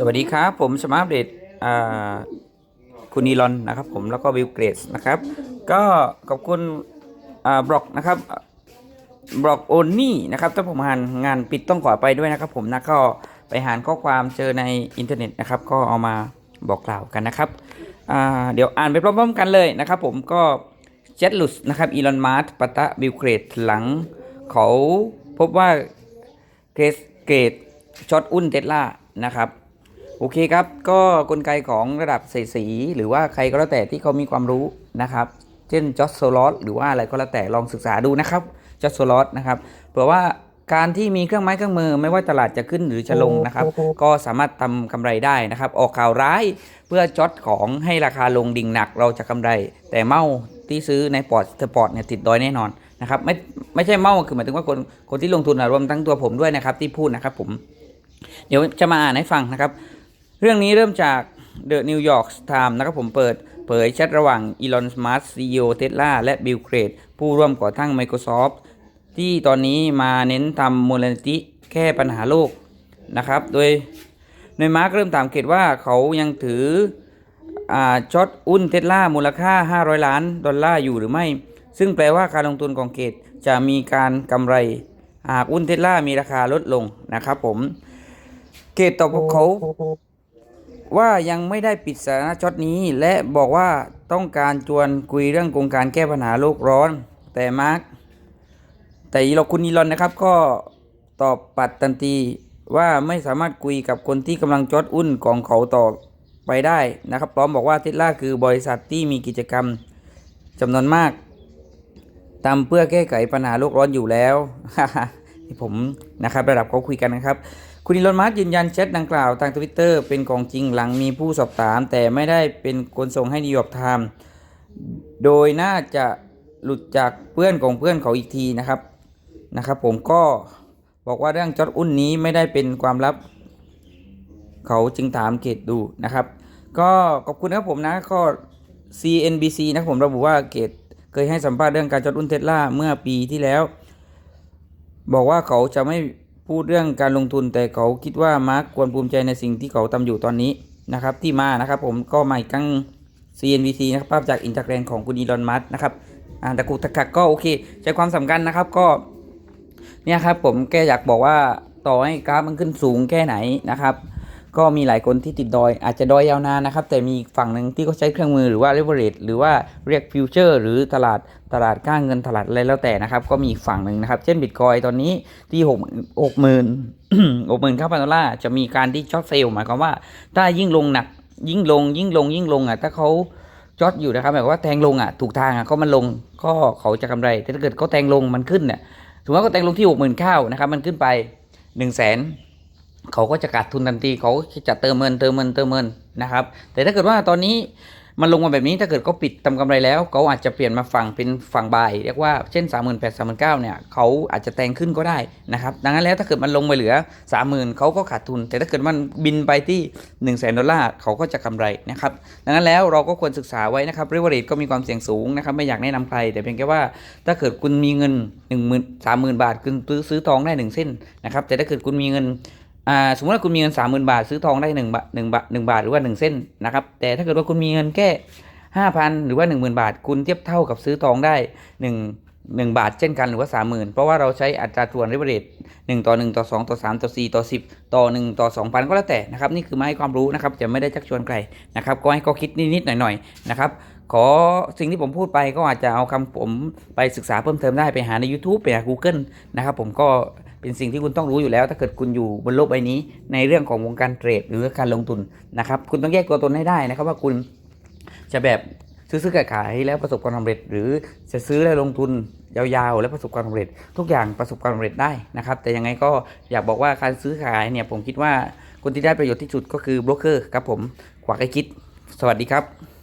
สวัสดีครับ ผมสมาร์ทเดตคุณนีลอนนะครับ ผมแล้วก็วิวเกรสนะครับ ก็ขอบคุณบล็อกนะครับบล็อกโอนี่นะครับถ้าผมอ่านงานปิดต้องขอไปด้วยนะครับ ผมนะก็ไปหานข้อความเจอในอินเทอร์เน็ตนะครับ ก็เอามาบอกกล่าวกันนะครับเดี๋ยวอ่านไปพร้อมๆกันเลยนะครับ ผมก็เจ็ตลุสนะครับอีลอนมาร์ปะตะบิลเกรดหลัง เขาพบว่าเกรดเกรดช็อตอุ้นเทสลานะครับ โอเคครับ ก็กลไกของระดับสีสี หรือว่าใครก็แล้วแต่ที่เขามีความรู้นะครับ เช่นจอสโซลอสหรือว่าอะไรก็แล้วแต่ลองศึกษาดูนะครับจอสโซลอสนะครับเผื่อว่าการที่มีเครื่องไม้เครื่องมือไม่ว่าตลาดจะขึ้นหรือจะลงนะครับ ก็สามารถทำกำไรได้นะครับ ออกข่าวร้ายเพื่อจอดของให้ราคาลงดิ่งหนักเราจะกำไร แต่เมาที่ซื้อในปอร์ตสปอร์ตเนี่ยติดดอยแน่นอนนะครับไม่ไม่ใช่เมาคือหมายถึงว่าคนคนที่ลงทุนนะรวมทั้งตัวผมด้วยนะครับที่พูดนะครับผม เดี๋ยวจะมาอ่านให้ฟังนะครับ เรื่องนี้เริ่มจาก The New York Times นะครับผมเปิดเผยแชทระหว่าง Elon Musk CEO Tesla และ Bill Gates ผู้ร่วมก่อตั้ง Microsoft ที่ตอนนี้มาเน้นทำมูลนิธิแก้ปัญหาโลกนะครับ โดยโดยมาร์กเริ่มถามเกตว่าเขายังถืออช็อตอุ้นเทสลามูลค่า 500 ล้านดอลลาร์อยู่หรือไม่ ซึ่งแปลว่าการลงทุนของเกตจะมีการกำไรหากหุ้นเทสลามีราคาลดลงนะครับผม เกตตอบกับเขา ว่ายังไม่ได้ปิดสถานะช็อตนี้ และบอกว่าต้องการชวนคุยเรื่องโครงการแก้ปัญหาโลกร้อน แต่มาร์กแต่อีลคุณอีลอนนะครับก็ตอบปัดทันทีว่าไม่สามารถคุยกับคนที่กำลังจดอุ้นของเขาต่อไปได้นะครับพร้อมบอกว่าเทสลาคือบริษัทที่มีกิจกรรมจำนวนมากทำเพื่อแก้ไขปัญหาโลกร้อนอยู่แล้วนี่ผมนะครับระดับเขาคุยกันนะครับ คุณอีลอนมัสยืนยันแชทดังกล่าวทางทวิตเตอร์เป็นของจริงหลังมีผู้สอบถาม แต่ไม่ได้เป็นคนส่งให้นิวยอร์กไทม์โดยน่าจะหลุดจากเพื่อนของเพื่อนเขาอีกทีนะครับนะครับ ผมก็บอกว่าเรื่องจอดอุ้นนี้ไม่ได้เป็นความลับ เขาจึงถามเกตดูนะครับ ก็ขอบคุณครับผมนะก็ CNBC นะครับผมระบุว่าเกตเคยให้สัมภาษณ์เรื่องการจอดอุ้นเทสลาเมื่อปีที่แล้ว บอกว่าเขาจะไม่ พูดเรื่องการลงทุนแต่เขาคิดว่ามาร์กควรภูมิใจในสิ่งที่เขาทำอยู่ตอนนี้นะครับ ที่มานะครับผมก็มาอีกครั้ง CNBC นะครับภาพจากอินสตาแกรมของคุณอีลอนมัสนะครับอ่าตะกุกตะกักก็โอเคใจความสำคัญนะครับก็เนี่ยครับผมแกอยากบอกว่าต่อให้กราฟมันขึ้นสูงแค่ไหนนะครับ ก็มีหลายคนที่ติดดอย อาจจะดอยยาวนานนะครับ แต่มีฝั่งหนึ่งที่เขาใช้เครื่องมือหรือว่า leverage หรือว่าเรียกฟิวเจอร์หรือตลาดตลาดก้างเงินตลาดอะไรแล้วแต่นะครับ ก็มีฝั่งหนึ่งนะครับ เช่นบิตคอยตอนนี้ที่หกหกหมื่นหกหมื่นเก้าพันดอลลาร์จะมีการที่ช็อตเซลล์หมายความว่า ถ้ายิ่งลงหนักยิ่งลงยิ่งลงยิ่งลงอะถ้าเขาจอดอยู่นะครับแบบว่าแทงลงอะถูกทางอะเขามันลงก็เขาจะกำไร แต่ถ้าเกิดเขาแทงลงมันขึ้นเนี่ยถือว่าเขาแทงลงที่หกหมื่นเก้านะครับมันขึ้นไปหนึ่งแสน เขาก็จะขาดทุนทันทีเขาจะเติมเงินเติมเงินเติมเงินนะครับ แต่ถ้าเกิดว่าตอนนี้มันลงมาแบบนี้ถ้าเกิดเขาปิดทำกำไรแล้วเขาอาจจะเปลี่ยนมาฝั่งเป็นฝั่งบายเรียกว่าเช่น 3 8 0 0 0 3 9 0 0เนี่ยเขาอาจจะแตงขึ้นก็ได้นะครับดังนั้นแล้วถ้าเกิดมันลงไปเหลือ 30,000เขาก็ขาดทุน แต่ถ้าเกิดมันบินไปที่1 0 0 0 0แดอลลาร์เขาก็จะกำไรนะครับดังนั้นแล้วเราก็ควรศึกษาไว้นะครับเรเวอเรก็มีความเสี่ยงสูงนะครับไม่อยากแนะนำใคร แต่เพียงแค่ว่าถ้าเกิดคุณมีเงิน1 0 0 0 0 30,000 บาทคุณซื้อทองได้หนึ่งเส้นนะครับแต่ถ้าเกิดคุณมีเงิน อ่าสมมติว่าคุณมีเงินสามหมื่นบาทซื้อทองได้หนึ่งบาทหนึ่งบาทหนึ่งบาทหรือว่าหนึ่งเส้นนะครับแต่ถ้าเกิดว่าคุณมีเงินแค่ห้าพันหรือว่าหนึ่งหมื่นบาท คุณเทียบเท่ากับซื้อทองได้หนึ่งหนึ่งบาทเช่นกันหรือว่าสามหมื่นเพราะว่าเราใช้อัตราส่วนริบเรตหนึ่งต่อหนึ่งต่อสองต่อสามต่อสี่ต่อสิบต่อหนึ่งต่อสองพันก็แล้วแต่นะครับนี่คือมาให้ความรู้นะครับจะไม่ได้ชักชวนใครนะครับก็ให้ข้อคิดนิดๆหน่อยๆนะครับขอสิ่งที่ผมพูดไปก็อาจจะเอาคำผมไปศึกษาเพิ่มเติมได้ไปหาใน YouTube ไปหา Google นะครับผมก็ เป็นสิ่งที่คุณต้องรู้อยู่แล้ว ถ้าเกิดคุณอยู่บนโลกใบนี้ ในเรื่องของวงการเทรดหรือการลงทุนนะครับคุณต้องแยกตัวตนให้ได้นะครับว่าคุณจะแบบซื้อซื้อขายขายแล้วประสบความสำเร็จ หรือจะซื้อแล้วลงทุนยาวๆ แล้วประสบความสำเร็จ ทุกอย่างประสบความสำเร็จได้นะครับ แต่ยังไงก็อยากบอกว่าการซื้อขายเนี่ยผมคิดว่าคนที่ได้ประโยชน์ที่สุดก็คือโบรกเกอร์ครับผมขวักไอคิด สวัสดีครับ